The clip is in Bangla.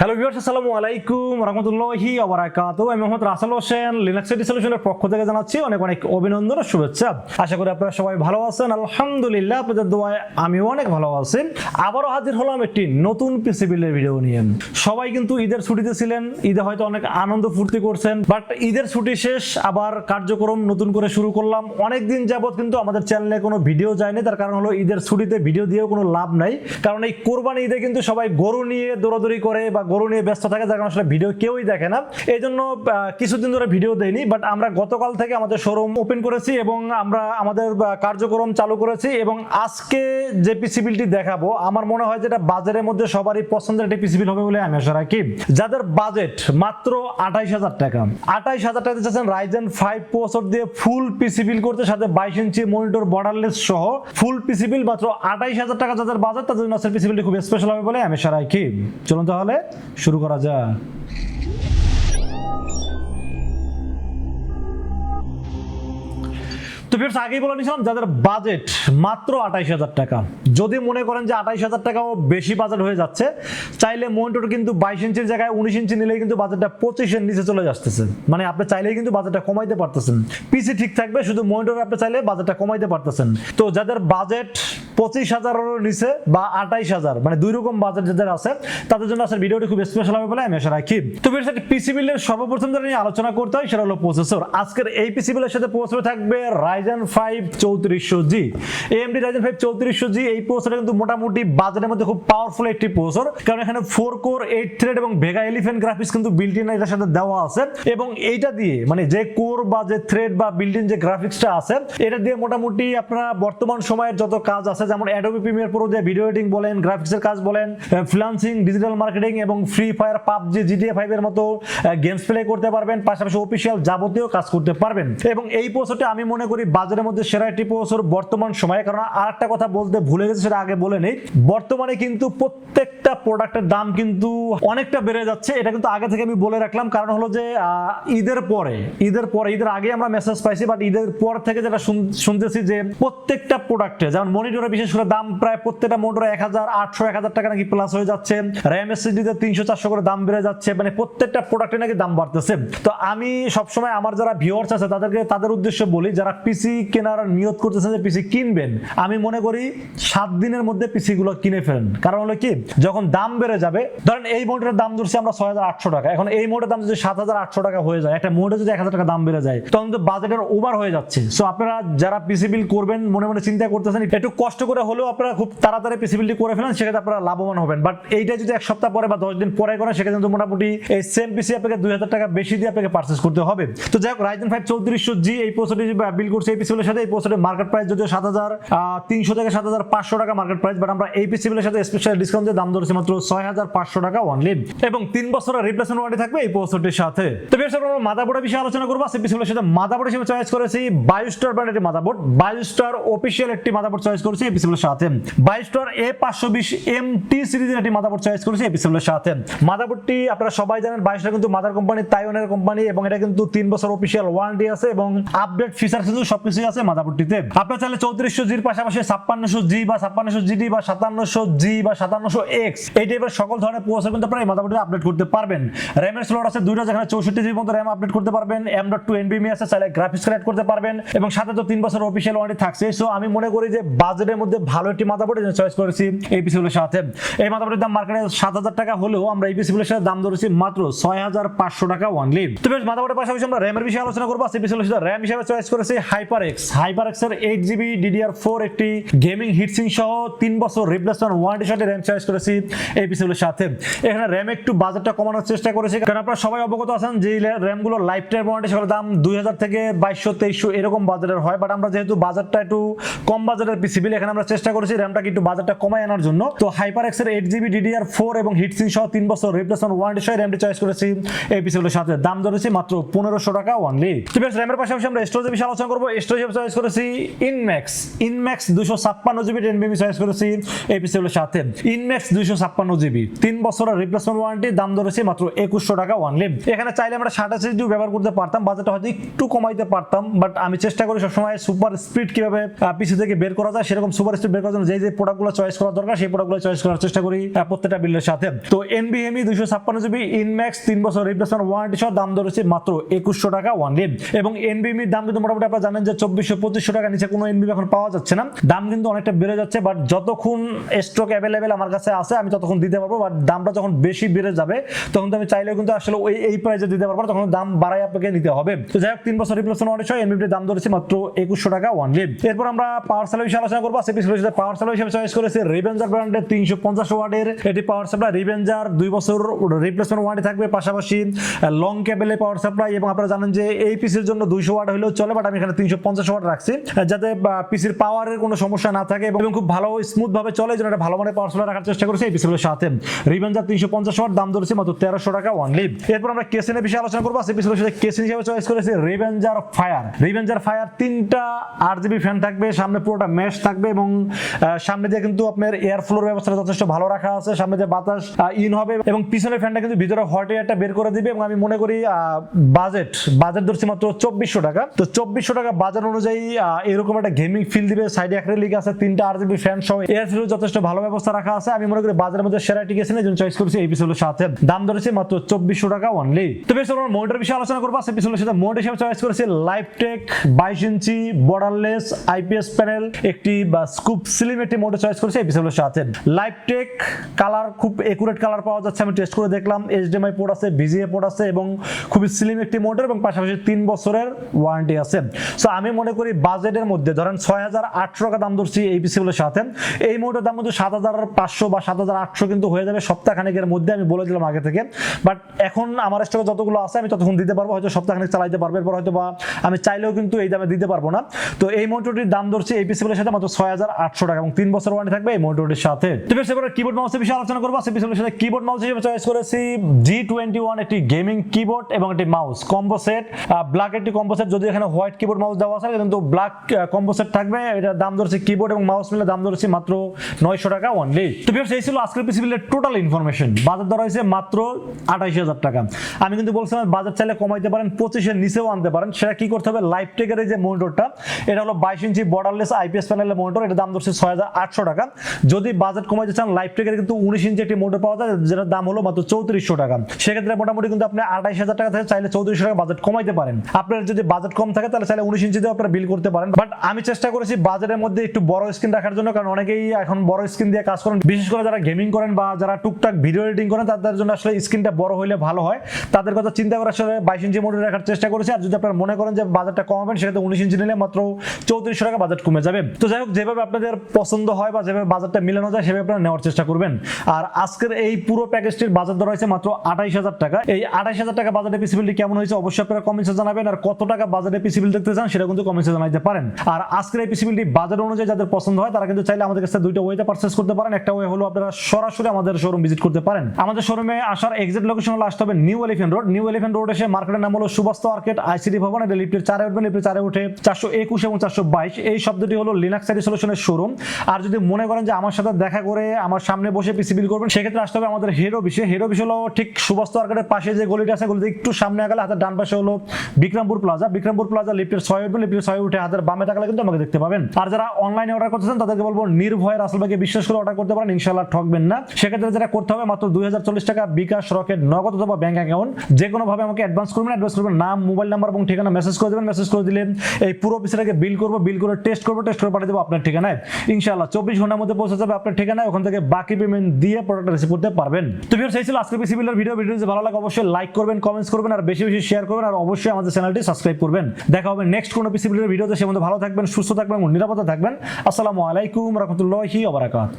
হ্যালো ভিউয়ার্স আসসালামু আলাইকুম রহমতুল্লাহি ওবারাকাত আমি মোহাম্মদ রাসেল হোসেন লিনাক্স সিটি সলিউশনের পক্ষ থেকে জানাচ্ছি অনেক অনেক অভিনন্দন ও শুভেচ্ছা। আশা করি আপনারা সবাই ভালো আছেন। আলহামদুলিল্লাহ, আপনাদের দোয়ায় আমিও অনেক ভালো আছি। আবারও হাজির হলাম একটি নতুন পিসি বিলের ভিডিও নিয়ে। সবাই কিন্তু ঈদের ছুটিতে ছিলেন। ঈদে হয়তো অনেক আনন্দ ফুর্তি করছেন। বাট ঈদের ছুটি শেষ, আবার কার্যক্রম নতুন করে শুরু করলাম। অনেক দিন যাবত কিন্তু আমাদের চ্যানেলে কোনো ভিডিও যায়নি। তার কারণ হলো ঈদের ছুটিতে ভিডিও দিয়েও কোনো লাভ নাই। কারণ এই কোরবানি ঈদে কিন্তু সবাই গরু নিয়ে দৌড়াদৌড়ি করে বা গরু নিয়ে ব্যস্ত থাকে, যার কারণে আসলে ভিডিও কেউই দেখে না। এই জন্য কিছুদিন ধরে ভিডিও দেয়নি বাট আমরা গতকাল থেকে আমাদের শোরুম ওপেন করেছি এবং আমরা আমাদের কার্যক্রম চালু করেছি এবং আজকে যে পিসিবিলটি দেখাবো, আমার মনে হয় যেটা বাজারের মধ্যে সবারই পছন্দের একটি পিসিবিল হবে বলে আমি আশা রাখি। যাদের বাজেট মাত্র আঠাইশ হাজার টাকা, আঠাইশ হাজার টাকা চাচ্ছেন রাইজেন ফাইভ প্রসেসর দিয়ে ফুল পিসিবিল করতে, সাথে বাইশ ইঞ্চি মনিটর বর্ডারলেস সহ ফুল পিসিবিল মাত্র আঠাইশ হাজার টাকা যাদের বাজেট তাদের জন্য পিসিবিলটি খুব স্পেশাল হবে বলে আমি আশা রাখি। চলুন তাহলে শুরু করা যাক। তো ভিউয়ার্স আগেই বলে নিয়েছিলাম, যাদের বাজেট মাত্র আঠাইশ হাজার টাকা। যদি মনে করেন যে আঠাইশ হাজার টাকাও বেশি বাজেট হয়ে যাচ্ছে, চাইলে মনিটর কিন্তু বাইশ ইঞ্চির জায়গায় উনিশ ইঞ্চি নিলেই কিন্তু বাজেটটা পঁচিশের নিচে চলে যাচ্ছে। মানে আপনি চাইলেই কিন্তু বাজেটটা কমাইতে পারতেছেন। পিসি ঠিক থাকবে, শুধু মনিটর আপনি চাইলে বাজেটটা কমাইতে পারতেছেন। তো যাদের বাজেট পঁচিশ হাজারের নিচে বা আঠাইশ হাজার মানে দুই রকম বাজেট যাদের আছে, তাদের জন্য আসলে ভিডিওটি খুব স্পেশাল হবে বলে আমি আশা রাখি। তো একটা পিসি বিলের সর্বপ্রথম যেটা নিয়ে আলোচনা করতে হয়, সেটা হলো প্রসেসর আজকের এই পিসি বিলের সাথে প্রসেসর থাকবে রাইজেন ফাইভ চৌত্রিশশো জি এমডি রাইজেন ফাইভ চৌত্রিশশো জি এই প্রসেসর কিন্তু মোটামুটি বাজেটের মধ্যে খুব পাওয়ারফুল একটি প্রসেসর কারণ এখানে ফোর কোর এইট থ্রেড এবং ভেগা এলিফেন্ট গ্রাফিক্স কিন্তু বিল্ট ইন এটার সাথে দেওয়া আছে। এবং এইটা দিয়ে মানে যে কোর বা যে থ্রেড বা বিল্ট ইন যে গ্রাফিক্সটা আছে, এটা দিয়ে মোটামুটি আপনারা বর্তমান সময়ের যত কাজ আছে যেমন অ্যাডোবি প্রিমিয়ার প্রো দিয়ে ভিডিও এডিটিং বলেন গ্রাফিক্সের কাজ বলেন ফ্রিল্যান্সিং ডিজিটাল মার্কেটিং এবং Free Fire PUBG GTA five এর মতো গেমস প্লে করতে পারবেন, পাশাপাশি অফিসিয়াল যাবতীয় কাজ করতে পারবেন। এবং এই প্রসেসরটা আমি মনে করি বাজারের মধ্যে সেরা একটি প্রসেসর বর্তমান সময়ে। কারণ আর একটা কথা বলতে ভুলে গেছে, সেটা আগে বলে নেই। বর্তমানে কিন্তু প্রত্যেকটা প্রোডাক্টের দাম কিন্তু অনেকটা বেড়ে যাচ্ছে। এটা কিন্তু আগে থেকে আমি বলে রাখলাম। কারণ হলো যে ঈদের পরে ঈদের পরে, ঈদের আগে আমরা মেসেজ পাইছি বাট ঈদের পর থেকে যেটা শুনতেছি যে প্রত্যেকটা প্রোডাক্টে যেমন মনিটরে বিশেষ করে দাম প্রায় প্রত্যেকটা মনিটরে এক হাজার, আটশো, এক হাজার টাকা নাকি প্লাস হয়ে যাচ্ছে। র্যাম এসএসডিতে তিনশো, চারশো করে দাম বেড়ে যাচ্ছে। মানে প্রত্যেকটা প্রোডাক্টে নাকি দাম বাড়তেছে। তো আমি সবসময় আমার যারা ভিউয়ার্স আছে, তাদেরকে তাদের উদ্দেশ্যে বলি, যারা পিসি কেনার নিয়ত করতেছেন যে পিসি কিনবেন, আমি মনে করি সাত দিনের মধ্যে পিসি গুলো কিনে ফেলেন। কারণ হলো কি, যখন দাম বেড়ে যাবে, ধরেন এই মোটরের দাম ধরছি আমরা ছয় হাজার, আটশো টাকা। এখন এই মোটের দাম যদি সাত হাজার, আটশো টাকা হয়ে যায়, একটা মোটে যদি এক হাজার টাকা দাম বেড়ে যায়, তখন তো বাজেটের ওভার হয়ে যাচ্ছে। সো আপনারা যারা পিসি বিল করবেন, মনে মনে চিন্তা করতেছেন, একটু কষ্ট করে হলেও আপনারা খুব তাড়াতাড়ি পিসি বিলটি করে ফেলেন, সেক্ষেত্রে আপনারা লাভবান হবেন। বাট এইটা যদি এক সপ্তাহ পরে বা দশ দিন পরে করেন, সেক্ষেত্রে কিন্তু মোটামুটি এই সেম পিসি আপনাকে দুই হাজার টাকা বেশি দিয়ে আপনাকে পার্চেস করতে হবে। তো যাই হোক রাইজেন ফাইভ চৌত্রিশশো জি এই প্রসেসটি বিল করছে এই পিসি বিলের সাথে। এই প্রসেসের মার্কেট প্রাইস যদিও সাত হাজার তিনশো থেকে সাত হাজার পাঁচশো টাকা মার্কেট প্রাইস বাট আমরা এই পিসি বিলের সাথে স্পেশাল ডিসকাউন্ট দিয়ে দাম ধরেছি মাত্র ছয় হাজার পাঁচশো টাকা অনলি এবং তিন বছরের রিপ্লেসমেন্ট ওয়ারেন্টি থাকবে এই প্রসেসটির সাথে। তো বেশ আমরা মাদাবোর্ডের বিষয়ে আলোচনা করব। সেই পিসি বিলের সাথে মাদাবোর্ড হিসেবে চয়েস করেছি বায়োস্টার ব্র্যান্ড একটি মাদাবোর্ড বায়োস্টার অফিসিয়াল একটি মাদাবোর্ড চয়েস করেছি। এই সাথে এ পাঁচশো বিশ এম টি সিরিজের একটি চয়েস করেছি সাথে। আপনারা সবাই জানেন বায়োস্টার কিন্তু মাদার কোম্পানি তাইওয়ানের কোম্পানি এবং এটা কিন্তু তিন বছর অফিসিয়াল ওয়ারেন্টি আছে এবং আপডেট ফিচার কিন্তু সবকিছুই আছে আপনার চাইলে চৌত্রিশশো জির পাশাপাশি ছাপ্পান্নশো জি বা ছাপ্পান্নশো জিডি বা সাতান্নশো জি বা সাতান্নশো এক্স এই টাইপের সকল ধরনের প্রসেসর কিন্তু আপনারা এই আপডেট করতে পারবেন। র্যামের স্লট আছে দুইটা, যেখানে চৌষট্টি জিবি মতো র্যাম আপডেট করতে পারবেন। এম ডট টু এনবিএমি আছে, চাইলে গ্রাফিক্স কার্ড করতে পারবেন এবং সাথে তো তিন বছর অফিসিয়াল ওয়ারেন্টি থাকছে। সো আমি মনে করি যে বাজেটের মধ্যে ভালো একটি মাদাবোর্ড চয়েস করেছি এই পিসিগুলোর সাথে। এই মাদাবোর্ডের দাম মার্কেটে সাত হাজার টাকা হলেও আমরা এই পিসিগুলোর সাথে দাম ধরেছি মাত্র ছয় হাজার পাঁচশো টাকা অনলি তো বেশ মাদাবোর্ডের পাশাপাশি আমরা র্যামের বিষয়ে আলোচনা করব। সেই পিসিগুলোর সাথে র্যাম হিসেবে চয়েস করেছি হাইপার এক্স হাইপার এক্সের এইট জিবি ডিডিআর ফোর একটি গেমিং হিটসিং সহ তিন বছর রিপ্লেসমেন্ট ওয়ারেন্টি সাথে র্যাম চয়েস করেছি এই পিসিগুলোর সাথে। এখানে র্যাম একটু বাজেটটা কমানোর চেষ্টা করেছি, কারণ আপনারা সবাই অবগত আছেন যে র্যামগুলো লাইফ টাইম ওয়ারেন্টি সেগুলোর দাম দুই হাজার থেকে বাইশশো তেইশশো এরকম বাজারের হয় বাট আমরা যেহেতু বাজারটা একটু কম বাজারের পিসিবিল এখানে আমরা চেষ্টা করেছি র্যামটাকে একটু বাজারটা কমায় আনার জন্য। তো হাইপার এক্সের এইট জিবি ডিডিআর ফোর এবং হিটসিং সহ তিন বছর রিপ্লেসমেন্ট ওয়ারেন্টি সহ র্যামটি চয়েস করেছি এই পিসিগুলোর সাথে। দাম ধরেছি মাত্র পনেরোশো টাকা অনলি তো বেশ র্যামের পাশাপাশি আমরা স্টোরেজ বিষয়ে আলোচনা করব। স্টোরেজ চয়েস করেছি ইনম্যাক্স ইনম্যাক্স দুশো ছাপ্পান্ন জিবি টেন বিবি চয়েস করেছি এই পিসিগুলোর সাথে। ইনম্যাক্স দুশো ছাপ্পান্ন জিবি তিন বছরের রিপ্লেসমেন্ট ওয়ারেন্টি দাম ধরেছি মাত্র একুশশো টাকা অনলি এখানে চাইলে আমরা ষাট এসএসডিও ব্যবহার করতে পারতাম বাজেটটা হয়তো একটু কমাইতে পারতাম বাট আমি চেষ্টা করি সবসময় সুপার স্পিড কীভাবে পিসি থেকে বের করা যায়, সেরকম সুপার স্পিড বের করার জন্য যে যে প্রোডাক্টগুলো চয়েস করা দরকার, সেই প্রোডাক্টগুলো চয়েস করার চেষ্টা করি প্রত্যেকটা বিল্ডের সাথে। তো এনবিএমই দুইশো ছাপ্পান্ন জিবি ইনম্যাক্স তিন বছর রিপ্লেসমেন্ট ওয়ারেন্টি সহ দাম ধরেছে মাত্র একুশশো টাকা ওয়ান লিভ এবং এনবিএমির দাম কিন্তু মোটামুটি আপনারা জানেন যে চব্বিশশো, পঁচিশশো টাকা নিচে কোনো এনবিএম এখন পাওয়া যাচ্ছে না। দাম কিন্তু অনেকটা বেড়ে যাচ্ছে বাট যতক্ষণ স্টক অ্যাভেলেবেল আমার কাছে আছে, আমি ততক্ষণ দিতে পারব বাট দামটা যখন বেশি বেড়ে যাবে, তখন তো আমি চাইলেও কিন্তু আসলে ওই, এই প্রাইসে দিতে পারব তখন দাম বাড়াই আপনাকে নিতে হবে। তো যাই হোক, তিন বছর রিপ্লেসমেন্ট ওয়ারেন্টি সহ এনবিএমির দাম ধরেছে মাত্র একুশশো টাকা ওয়ান লিভ এরপর আমরা পাওয়ার সাপ্লাই বিষয়ে আলোচনা করব চয়েস তিনশো পঞ্চাশ ওয়ার্ডের এটি পাওয়ার দুই বছর থাকবে পাশাপাশি লং কেবেলে পাওয়ার এবং আপনারা জানেন যে এই জন্য দুইশো ওয়াট হলেও চলে বাট আমি এখানে তিনশো পঞ্চাশ ওয়াট রাখছি। যাতে পিসির পাওয়ারের কোনো সমস্যা না থাকে এবং খুব ভালো ভালো মানের পাওয়ার রাখার চেষ্টা সাথে। তিনশো পঞ্চাশ ওয়াট তেরোশো টাকা এরপর আমরা কেসিনের বিষয়ে আলোচনা করব কেসিন হিসেবে চয়েস করেছি ফায়ার ফায়ার তিনটা জিবি ফ্যান থাকবে, সামনে পুরোটা মেশ থাকবে এবং আহ, সামনে দিয়ে কিন্তু আপনার এয়ার ফ্লোর ব্যবস্থা যথেষ্ট ভালো রাখা আছে। সামনে দিয়ে বাতাস ইন হবে এবং পিছনের ফ্যানটা কিন্তু ভিতরে হট এয়ারটা বের করে দিবে এবং আমি মনে করি বাজেট বাজেট ধরছি মাত্র চব্বিশশো টাকা। তো চব্বিশশো টাকা বাজার অনুযায়ী এরকম একটা গেমিং ফিল দিবে। সাইডে অ্যাক্রেলিক আছে তিনটা আর জিবি ফ্যান সহ এয়ার ফ্লো যথেষ্ট ভালো ব্যবস্থা রাখা আছে। আমি মনে করি বাজারের মধ্যে সেরা টিকে আছে এই চয়েস করছি এই পিছলের সাথে। দাম ধরেছে মাত্র চব্বিশশো টাকা অনলি তো বেশ আমরা মোটর বিষয়ে আলোচনা করব। সে পিছলের সাথে মোট হিসেবে চয়েস করেছি লাইফ টেক বাইশ ইঞ্চি বর্ডারলেস আইপিএস প্যানেল একটি স্কুপ স্লিম একটি মোটর চয়েস করেছি, এই পিছলের সাথে। লাইফ টেক কালার খুব একুরেট কালার পাওয়া যাচ্ছে, আমি টেস্ট করে দেখলাম। এইচডিএমআই পোর্ট আছে ভিজিএ পোর্ট আছে, এবং খুবই স্লিম একটি মোটর এবং পাশাপাশি তিন বছরের ওয়ারেন্টি আছে। সো আমি মনে করি বাজেটের মধ্যে, ধরেন ছয় হাজার আটশো টাকা দাম ধরছি এই পিসিগুলোর সাথে। এই মোটর দাম কিন্তু সাত হাজার পাঁচশো বা সাত হাজার আটশো, কিন্তু হয়ে যাবে সপ্তাহখানেকের মধ্যে, আমি বলে দিলাম আগে থেকে। বাট এখন আমার স্টকে যতগুলো আছে, আমি ততক্ষণ দিতে পারব, হয়তো সপ্তাহখানেক চালাইতে পারব। এরপর হয়তো বা আমি চাইলেও কিন্তু এই দামে দিতে পারব না। তো এই মোটরটির দাম ধরছি এই পিসিগুলোর সাথে মাত্র ছয় আটশো টাকা এবং তিন বছর ওয়ারেন্টি থাকবে এই মোটরটির সাথে। তো বেশ, এবার কিবোর্ড মাউসের বিষয়ে আলোচনা করব। পিসিগুলোর সাথে কিবোর্ড মাউস হিসেবে চয়েস করেছি জি টোয়েন্টি ওয়ান একটি গেমিং কিবোর্ড এবং একটি মাউস ব্ল্যাক একটি যদি এখানে হোয়াইট কিবোর্ড মাউস দেওয়া আছে, কিন্তু ব্ল্যাক থাকবে। দাম ধরছে কিবোর্ড এবং মাউস মিলে দাম ধরছে মাত্র নয়শো টাকা অনলি তো এই ছিল আজকের পিসি বিলের টোটাল ইনফরমেশন বাজার দর হয়েছে মাত্র আঠাইশ হাজার টাকা। আমি কিন্তু বলছিলাম বাজার চাইলে কমাইতে পারেন, পঁচিশের নিচেও আনতে পারেন। সেটা কি করতে হবে? লাইফ টেকের এই যে মনিটরটা এটা হলো বাইশ ইঞ্চি বর্ডারলেস আইপিএস প্যানেলের মনিটর এটা দাম ধরছে ছয় হাজার আটশো টাকা। যদি বাজেট কমাইতে চান লাইফ টেকের কিন্তু উনিশ ইঞ্চি একটি মোটর পাওয়া যায়, যেটার দাম হলো মাত্র চৌত্রিশশো টাকা। সেক্ষেত্রে মোটামুটি কিন্তু আপনি আঠাইশ হাজার টাকা থেকে চাইলে চৌত্রিশশো টাকা বাজেট কমাইতে পারেন। আপনার যদি বাজেট কম থাকে, তাহলে চাইলে উনিশ ইঞ্চি দিয়ে আপনারা বিল করতে পারেন। বাট আমি চেষ্টা করেছি বাজারের মধ্যে একটু বড় স্ক্রিন রাখার জন্য, কারণ অনেকেই এখন বড় স্ক্রিন দিয়ে কাজ করেন। বিশেষ করে যারা গেমিং করেন বা যারা টুকটাক ভিডিও এডিটিং করেন, তাদের জন্য আসলে স্ক্রিনটা বড় হলে ভালো হয়। তাদের কথা চিন্তা করে আসলে বাইশ ইঞ্চি মোটর রাখার চেষ্টা করেছি। আর যদি আপনারা মনে করেন যে বাজারটা কমাবেন, সেক্ষেত্রে উনিশ ইঞ্চি নিলে মাত্র চৌত্রিশশো টাকা বাজেট কমে যাবে। তো যাই হোক, যেভাবে আপনাদের পছন্দ হয় বা যেভাবে বাজারটা মিলানো যায়, সেভাবে আপনারা নেওয়ার চেষ্টা করবেন। আর আজকের এই পুরো প্যাকেজটির বাজার দর হয়েছে মাত্র আঠাইশ হাজার টাকা। এই আঠাইশ হাজার টাকা বাজারে পিসিবিলিটি কেমন হয়েছে অবশ্যই আপনারা কমেন্টসে জানাবেন, আর কত টাকা বাজারে পিসিবিল দেখতে চান সেটা কিন্তু কমেন্টসে জানাইতে পারেন। আর আজকের এই পিসিবিলিটি বাজার অনুযায়ী যাদের পছন্দ হয়, তারা কিন্তু চাইলে আমাদের কাছে দুইটা ওয়েতে পারচেস করতে পারেন। একটা ওয়ে হলো আপনারা সরাসরি আমাদের শোরুম ভিজিট করতে পারেন। আমাদের শোরুমে আসার এক্সাক্ট লোকেশন হলো আসতে হবে New Elephant Road New Elephant Road এসে মার্কেটের নাম হলো সুবাস্ত মার্কেট আইসিডি ভবন, এটা লিফটের চারে উঠবেন লিফটের চারে উঠে চারশো একুশ এবং চারশো বাইশ। এই শব্দটি হলো লিনাক্স সাইডি সলিউশনের শোরুম আর যদি মনে করেন যে আমার সাথে দেখা করে আমার সামনে বসে পিসি বিল করবেন, সেক্ষেত্রে আসতে হবে আমাদের হেড অফিসে হেড অফিস হলো ঠিক সুবাস্ত মার্কেটের পাশে যে গলিটা আছে গলিতে একটু সামনে আগালে হাতের ডান পাশে হলো বিক্রমপুর প্লাজা বিক্রমপুর প্লাজা লিফটের ছয় উঠবেন লিফটের ছয় উঠে হাতের বামে তাকালে কিন্তু আমাকে দেখতে পাবেন। আর যারা অনলাইনে অর্ডার করতেছেন, তাদেরকে বলব নির্ভয় রাসেলবাগে বিশ্বাস করে অর্ডার করতে পারেন ইনশাল্লাহ ঠকবেন না। সেক্ষেত্রে যেটা করতে হবে, মাত্র দু হাজার চল্লিশ টাকা বিকাশ, রকেট, নগদ অথবা ব্যাংক অ্যাকাউন্ট যে কোনো ভাবে আমাকে অ্যাডভান্স করবেন অ্যাডভান্স করবেন নাম মোবাইল নাম্বার এবং ঠিকানা মেসেজ করে দেবেন মেসেজ করে দিলে এই পুরো বিষয়টাকে বিল করব বিল করে টেস্ট করব টেস্ট করে পাঠিয়ে দেবো আপনার ঠিকানায়। ইনশাল্লাহ চব্বিশ ঘণ্টার মধ্যে পৌঁছে যাবে আপনার ঠিকানায়, ওখান থেকে বাকি পেমেন্ট দিয়ে প্রোডাক্ট রিসিভ করতে পারবেন। তো ভিউ সেই ছিল আজকে পিসি বিলের ভিডিও ভিডিও যদি ভালো লাগে, অবশ্যই লাইক করবেন কমেন্টস করবেন, আর বেশি বেশি শেয়ার করবেন, আর অবশ্যই আমাদের চ্যানেলটি সাবস্ক্রাইব করবেন। দেখা হবে নেক্সট কোনো পিসি বিলের ভিডিওতে সে মধ্যে ভালো থাকবেন, সুস্থ থাকবেন এবং নিরাপদে থাকবেন। আসসালামু আলাইকুম রহমতুল্লাহি ওবারাকাত